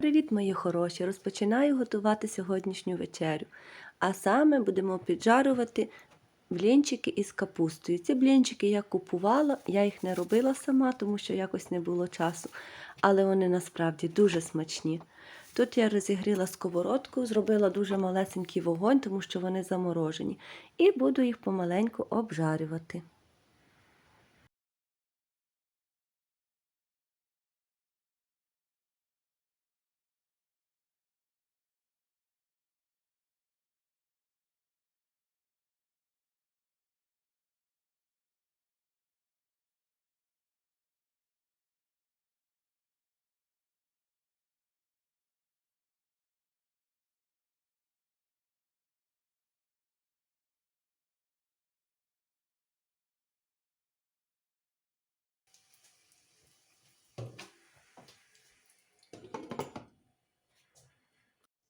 Привіт, мої хороші! Розпочинаю готувати сьогоднішню вечерю. А саме будемо піджарувати блінчики із капустою. Ці блінчики я купувала, я їх не робила сама, тому що якось не було часу. Але вони насправді дуже смачні. Тут я розігріла сковородку, зробила дуже малесенький вогонь, тому що вони заморожені. І буду їх помаленьку обжарювати.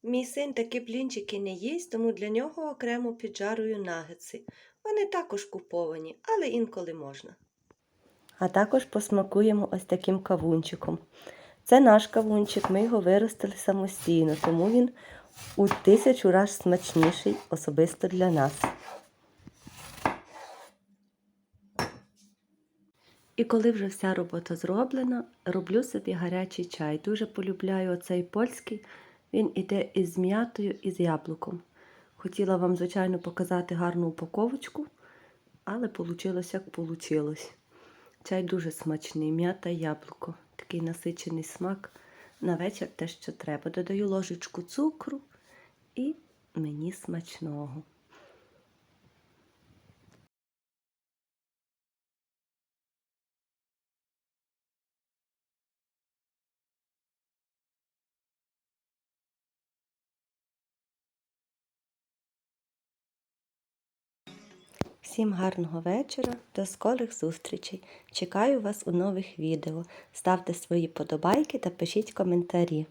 Мій син такі блінчики не їсть, тому для нього окремо піджарую нагетси. Вони також куповані, але інколи можна. А також посмакуємо ось таким кавунчиком. Це наш кавунчик, ми його виростили самостійно, тому він у тисячу раз смачніший особисто для нас. І коли вже вся робота зроблена, роблю собі гарячий чай. Дуже полюбляю оцей польський. Він іде із м'ятою і з яблуком. Хотіла вам, звичайно, показати гарну упаковочку, але вийшло, як вийшло. Чай дуже смачний, м'ята яблуко. Такий насичений смак. На вечір те, що треба. Додаю ложечку цукру і мені смачного. Всім гарного вечора, до скорих зустрічей. Чекаю вас у нових відео. Ставте свої подобайки та пишіть коментарі.